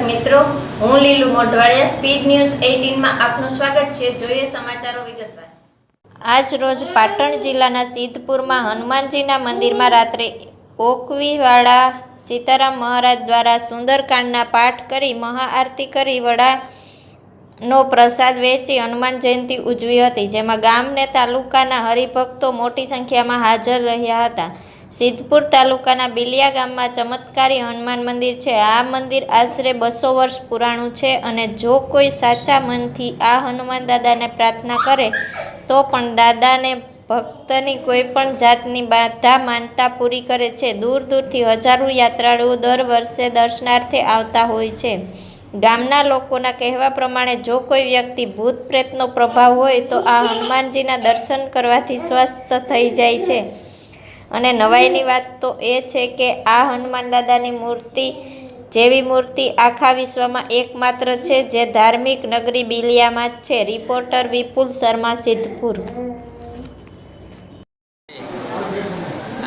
લીલું Modhwadia, speed news એઇટીનમાં આપનું સ્વાગત છે. જોઈએ સમાચારો વિગતવાર. આજ રોજ પાટણ જિલ્લાના સિદ્ધપુરમાં હનુમાનજીના મંદિરમાં રાત્રે ઓકવીવાળા સીતારામ મહારાજ દ્વારા સુંદરકાંડના પાઠ કરી મહાઆરતી કરી વડાનો પ્રસાદ વેચી હનુમાન જયંતિ ઉજવી હતી, જેમાં ગામને તાલુકાના હરિભક્તો મોટી સંખ્યામાં હાજર રહ્યા હતા. સિદ્ધપુર તાલુકાના બિલિયા ગામમાં ચમત્કારી હનુમાન મંદિર છે. આ મંદિર આશરે બસો વર્ષ પુરાણું છે અને જો કોઈ સાચા મનથી આ હનુમાન દાદાને પ્રાર્થના કરે, તો પણ દાદાને ભક્તની કોઈ પણ જાતની બાધા માનતા પૂરી કરે છે. દૂર દૂરથી હજારો યાત્રાળુઓ દર વર્ષે દર્શનાર્થે આવતા હોય છે. ગામના લોકોના કહેવા પ્રમાણે, જો કોઈ વ્યક્તિ ભૂત પ્રેતનો પ્રભાવ હોય, તો આ હનુમાનજીના દર્શન કરવાથી સ્વસ્થ થઈ જાય છે. અને નવાઈની વાત તો એ છે કે આ હનુમાન દાદાની મૂર્તિ જેવી મૂર્તિ આખા વિશ્વમાં એકમાત્ર છે જે ધાર્મિક નગરી બિલિયામાં જ છે. રિપોર્ટર વિપુલ શર્મા, સિદ્ધપુર.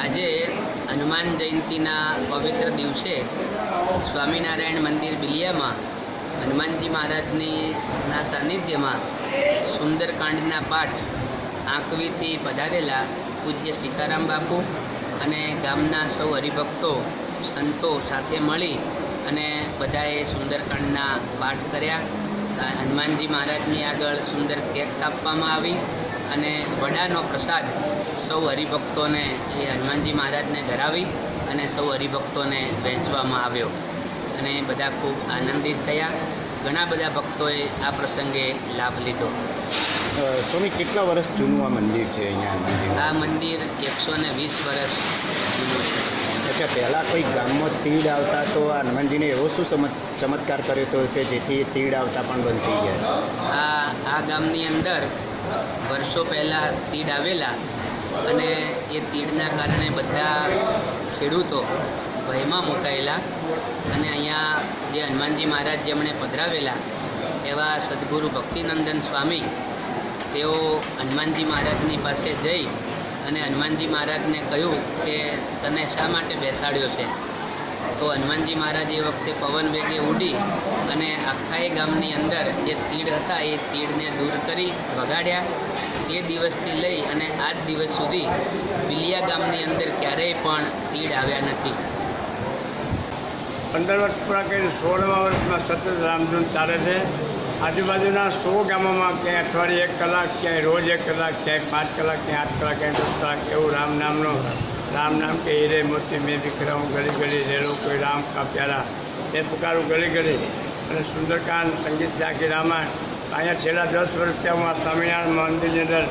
આજે હનુમાન જયંતિના પવિત્ર દિવસે સ્વામિનારાયણ મંદિર બિલિયામાં હનુમાનજી મહારાજની ના સાનિધ્યમાં સુંદરકાંડના પાઠ આંકવીથી પધારેલા પૂજ્ય સીતારામ બાપુ અને ગામના સૌ હરિભક્તો, સંતો સાથે મળી અને બધાએ સુંદરકાંડના પાઠ કર્યા. હનુમાનજી મહારાજની આગળ સુંદર કેક કાપવામાં આવી અને વડાનો પ્રસાદ સૌ હરિભક્તોને એ હનુમાનજી મહારાજને ધરાવી અને સૌ હરિભક્તોને વહેંચવામાં આવ્યો અને બધા ખૂબ આનંદિત થયા. ઘણા બધા ભક્તોએ આ પ્રસંગે લાભ લીધો. સ્વામી કેટલા વર્ષ જૂનું આ મંદિર છે અહીંયા આ મંદિર એકસો ને વીસ વર્ષ જૂનું છે. અચ્છા પહેલાં કોઈ ગામમાં તીડ આવતા તો આ હનુમાનજીને એવો શું ચમત ચમત્કાર કર્યો હતો કે જેથી તીડ આવતા પણ બંધ થઈ ગયા આ આ ગામની અંદર વર્ષો પહેલાં તીડ આવેલા અને એ તીડના કારણે બધા ખેડૂતો ભયમાં મુકાયેલા અને અહીંયા જે હનુમાનજી મહારાજ જેમણે પધરાવેલા એવા સદગુરુ ભક્તિનંદન સ્વામી તેઓ હનુમાનજી મહારાજની પાસે જઈ અને હનુમાનજી મહારાજને કહ્યું કે તને શા માટે બેસાડ્યો છે? તો હનુમાનજી મહારાજ એ વખતે પવન વેગે ઉડી અને આખા ગામની અંદર જે તીડ હતા એ તીડને દૂર કરી વગાડ્યા. તે દિવસથી લઈ અને આજ દિવસ સુધી બિલિયા ગામની અંદર ક્યારેય પણ તીડ આવ્યા નથી. પંદર વર્ષ પૂરા કરીને સોળમા વર્ષમાં સતત રામધૂન ચાલે છે. આજુબાજુના સો ગામોમાં ક્યાંય અઠવાડિયે એક કલાક ક્યાંય રોજ એક કલાક ક્યાંય પાંચ કલાક ક્યાંય આઠ કલાક ક્યાંય દસ કલાક એવું રામ નામનો રામ નામ કે હીરે મોતી મેં દીકરાઉં ગળી ગળી રેલો કોઈ રામ કા પ્યારા એ પુકારું ગળી ગળી અને સુંદરકાંડ સંગીત જાકી રામાયણ. અહીંયા છેલ્લા દસ વર્ષથી હું આ સ્વામિનારાયણ મંદિરની અંદર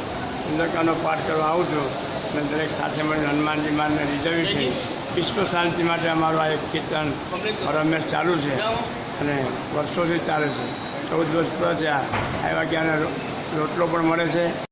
સુંદરકાંડનો પાઠ કરવા આવું છું. અને દરેક સાથે મળીને હનુમાનજી માનને રીઝવ્યું છે. વિશ્વ શાંતિ માટે અમારું આ એક કીર્તન રમેશ ચાલુ છે. અને વર્ષોથી ચાલે છે. વર્ષ પૂરા થયા. આવ્યા ત્યાંના રોટલો પણ મળે છે.